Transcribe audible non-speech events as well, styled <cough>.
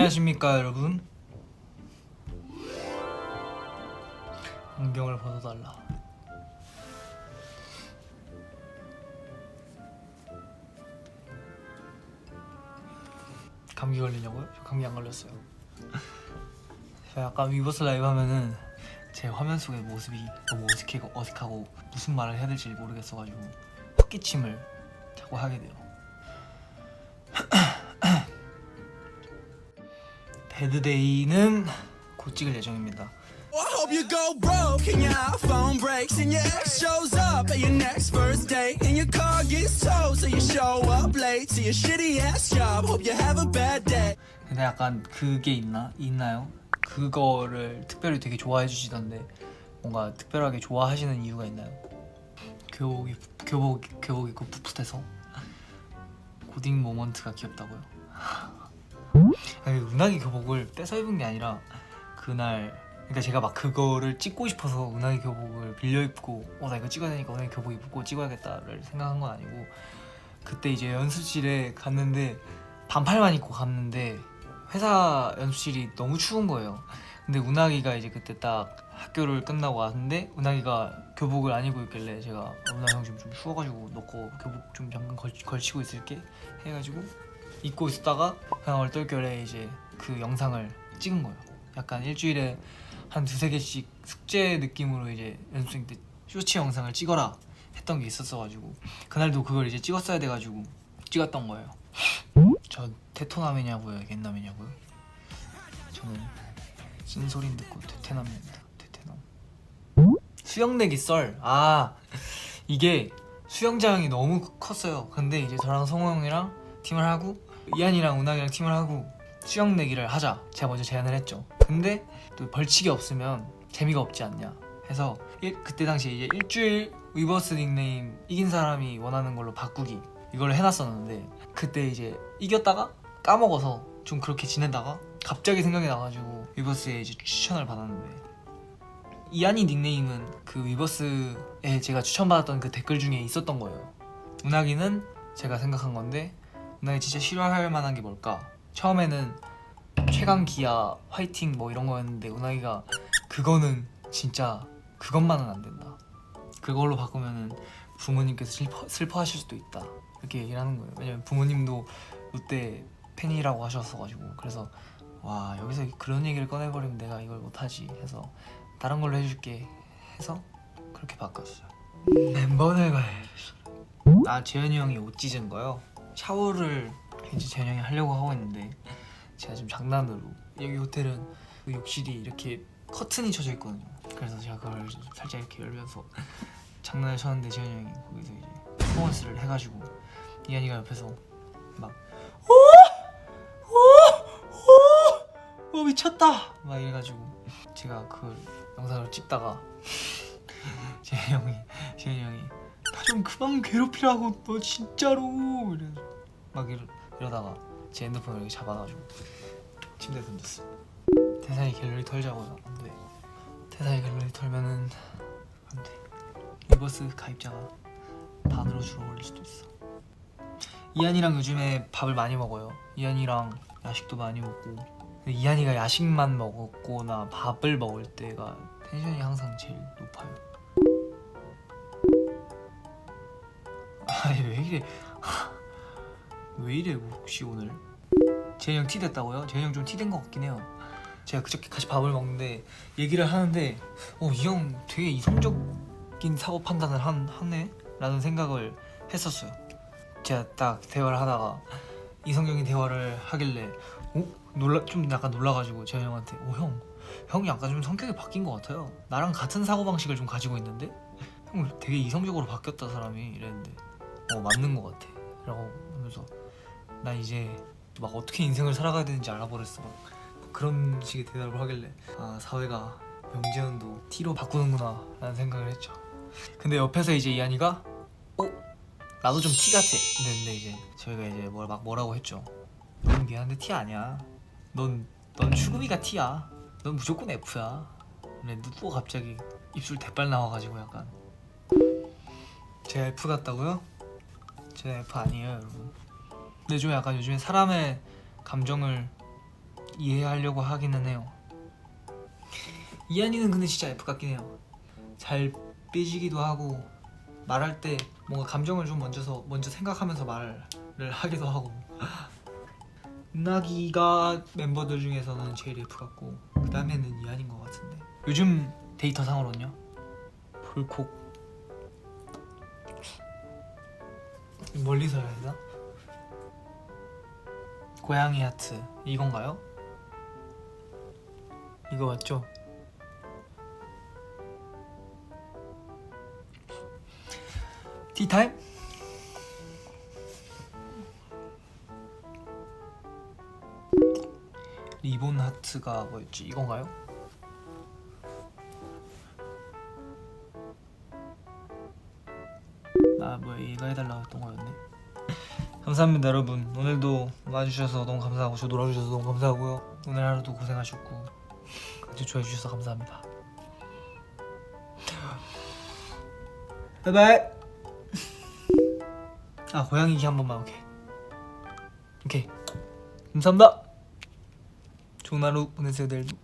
안녕하십니까 여러분. 안경을 벗어달라. 감기 걸리냐고요? 저 감기 안 걸렸어요. 저 약간 위버스 라이브 하면은 제 화면 속의 모습이 너무 어색하고, 어색하고 무슨 말을 해야 될지 모르겠어가지고 헛기침을 자꾸 하게 돼요 데드데이는 곧 찍을 예정입니다. I hope you go broke and your phone breaks and your ex shows up at your next first date and your car gets towed so you show up late to your shitty ass job. Hope you have a bad day. 근데 약간 그게 있나 있나요? 그거를 특별히 되게 좋아해 주시던데 뭔가 특별하게 좋아하시는 이유가 있나요? 교복이 교복 교복 입고 풋풋해서 고딩 모먼트가 귀엽다고요. 아니 은하기 교복을 뺏어 입은 게 아니라 그날 그러니까 제가 막 그거를 찍고 싶어서 은하기 교복을 빌려 입고 어 나 이거 찍어야 되니까 은하기 교복 입고 찍어야겠다를 생각한 건 아니고 그때 이제 연습실에 갔는데 반팔만 입고 갔는데 회사 연습실이 너무 추운 거예요. 근데 운하기가 이제 그때 딱 학교를 끝나고 왔는데 운하기가 교복을 안 입고 있길래 제가 운하 형 지금 좀 추워가지고 너거 교복 좀 잠깐 걸, 걸치고 있을게 해가지고 입고 있었다가 그냥 얼떨결에 이제 그 영상을 찍은 거예요. 약간 일주일에 한 두세 개씩 숙제 느낌으로 이제 연습생 때 쇼츠 영상을 찍어라 했던 게 있었어가지고 그날도 그걸 이제 찍었어야 돼가지고 찍었던 거예요. 저 테토남이냐고요, 겐남이냐고요? 저는 쓴소리 듣고 테테남입니다. 테테남. 수영내기 썰. 아 이게 수영장이 너무 컸어요. 근데 이제 저랑 성호 형이랑 팀을 하고 이한이랑 운항이랑 팀을 하고 수영 내기를 하자. 제가 먼저 제안을 했죠. 근데 또 벌칙이 없으면 재미가 없지 않냐. 해서 일- 그때 당시에 이제 일주일 위버스 닉네임 이긴 사람이 원하는 걸로 바꾸기 이걸 해놨었는데 그때 이제 이겼다가 까먹어서 좀 그렇게 지내다가 갑자기 생각이 나가지고 위버스에 이제 추천을 받았는데 이한이 닉네임은 그 위버스에 제가 추천받았던 그 댓글 중에 있었던 거예요. 운하기는 제가 생각한 건데 운하기 진짜 싫어할 만한 게 뭘까? 처음에는 최강 기아 화이팅 뭐 이런 거였는데 운하기가 그거는 진짜 그것만은 안 된다. 그걸로 바꾸면은 부모님께서 슬퍼, 슬퍼하실 수도 있다. 이렇게 얘기를 하는 거예요. 왜냐면 부모님도 롯데 팬이라고 하셨어가지고 그래서 와 여기서 그런 얘기를 꺼내버리면 내가 이걸 못하지 해서 다른 걸로 해줄게 해서 그렇게 바꿨어요. 멤버들 가야겠어. 아 재현이 형이 옷 찢은 거요. 샤워를 이제 형이 하려고 하고 있는데 제가 지금 장난으로 여기 호텔은 그 욕실이 이렇게 커튼이 쳐져 있거든요. 그래서 제가 그걸 살짝 이렇게 열면서 장난을 쳤는데 재현이 형이 거기서 이제 퍼포먼스를 해가지고 이한이가 옆에서 막 오! 오! 오! 오! 미쳤다! 막 이래가지고 제가 그걸 영상을 찍다가 <laughs> 재현이 형이 좀 그만 괴롭히라고 너 진짜로. 이래 막 이러, 이러다가 제 핸드폰을 잡아가지고 침대에 던졌어. 태산이 갤러리 털자고요 안 돼. 태산이 갤러리 털면은 안 돼. 리버스 가입자가 반으로 줄어버릴 수도 있어. 이한이랑 요즘에 밥을 많이 먹어요. 이한이랑 야식도 많이 먹고. 이한이가 야식만 먹었거나 밥을 먹을 때가 텐션이 항상 제일 높아요 아니 왜 이래? 왜 이래 혹시 오늘? 재현이 형 티 됐다고요? 재현이 형 좀 티 된 것 같긴 해요. 제가 그저께 같이 밥을 먹는데 얘기를 하는데 어 이 형 되게 이성적인 사고 판단을 한, 하네? 라는 생각을 했었어요. 제가 딱 대화를 하다가 이성적인 대화를 하길래 어? 놀라 좀 약간 놀라가지고 재현이 형한테 어 형 형이 약간 좀 성격이 바뀐 것 같아요. 나랑 같은 사고방식을 좀 가지고 있는데? 형 되게 이성적으로 바뀌었다 사람이. 이랬는데 어 맞는 것 같아. 라고 하면서 나 이제 막 어떻게 인생을 살아가야 되는지 알아버렸어. 막 그런 식의 대답을 하길래 아 사회가 명재현도 T로 바꾸는구나 라는 생각을 했죠. 근데 옆에서 이제 이한이가 어? 나도 좀 T 같아. 근데 이제 저희가 이제 뭘 막 뭐라고 했죠. 넌 미안한데 T 아니야. 넌, 넌 추구미가 T야. 넌 무조건 F야. 근데 또 갑자기 입술 대빨 나와가지고 약간 제가 F 같다고요? 제가 F 아니에요 여러분 근데 좀 약간 요즘에 사람의 감정을 이해하려고 하기는 해요. 이한이는 근데 진짜 F 같긴 해요. 잘 삐지기도 하고 말할 때 뭔가 감정을 좀 먼저서 먼저 생각하면서 말을 하기도 하고. <laughs> 은하기가 멤버들 중에서는 제일 F 같고 그 다음에는 이한인 것 같은데. 요즘 데이터 상으로는요. 불콕 멀리서 해야 되나? 고양이 하트 이건가요? 이거 맞죠? 티타임? 리본 하트가 뭐였지? 이건가요? 이거 해달라고 했던 거였네. <laughs> 감사합니다 여러분. 오늘도 와주셔서 너무 감사하고 저 놀아주셔서 너무 감사하고요. 오늘 하루도 고생하셨고 같이 좋아해 주셔서 감사합니다. 바이바이! <laughs> 아 고양이기 한 번만 오케이. 오케이. 감사합니다. 좋은 하루 보내세요 내일도